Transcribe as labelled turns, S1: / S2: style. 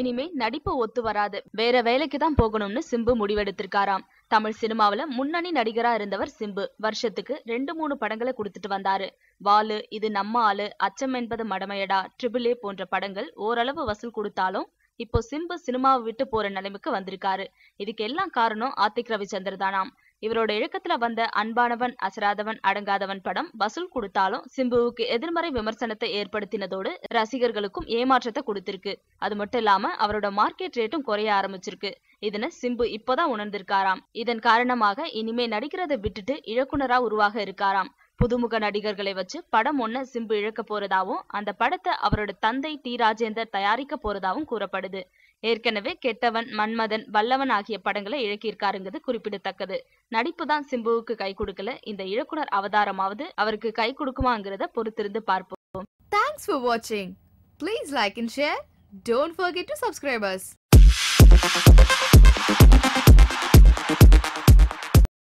S1: இனிமே நடிப்பு ஒத்து வராது. வேற வேலைக்கு தான் போகணும்னு சிம்பு முடிவெடுத்திருக்காராம். தமிழ் சினிமாவுல முன்னணி நடிகரா இருந்தவர் சிம்பு. வருஷத்துக்கு ரெண்டு மூணு படங்களை கொடுத்துட்டு வந்தாரு. வாலு இது நம்ம ஆளு அச்சம் என்பது மடமையடா ட்ரிபிள் ஏ போன்ற படங்கள் ஓரளவு வசூல் கொடுத்தாலும் இப்போ சிம்பு சினிமாவை விட்டு போற நிலைமைக்கு வந்திருக்காரு. இதுக்கு எல்லாம் காரணம் ஆத்திக் ரவிச்சந்தர் தானாம் இவரோட இழக்கத்துல வந்த அன்பானவன் அசராதவன் அடங்காதவன் படம் வசூல் கொடுத்தாலும் சிம்புவுக்கு எதிர்மறை விமர்சனத்தை ஏற்படுத்தினதோடு ரசிகர்களுக்கும் ஏமாற்றத்தை கொடுத்திருக்கு. அது மட்டும் இல்லாம அவரோட மார்க்கெட் ரேட்டும் குறைய ஆரம்பிச்சிருக்கு. இதனை சிம்பு இப்பதான் உணர்ந்திருக்காராம். இதன் காரணமாக இனிமே நடிக்கிறதை விட்டுட்டு இயக்குனரா உருவாக இருக்காராம். புதுமுக நடிகர்களை வச்சு படம் ஒன்ன சிம்பு இழக்க போறதாவும் அந்த படத்தை அவரோட தந்தை டி. ராஜேந்தர் தயாரிக்க போறதாவும் கூறப்படுது. ஏற்கனவே கெட்டவன் மன்மதன் வல்லவன் ஆகிய படங்களை இழக்கியிருக்காருங்கிறது குறிப்பிடத்தக்கது. நடிப்பு தான் சிம்புவுக்கு கை கொடுக்கல. இந்த இயக்குனர் அவதாரமாவது அவருக்கு கை கொடுக்குமாங்கிறத பொறுத்திருந்து பார்ப்போம்.
S2: தேங்க்ஸ் for வாட்சிங் please like and share don't forget to subscribe.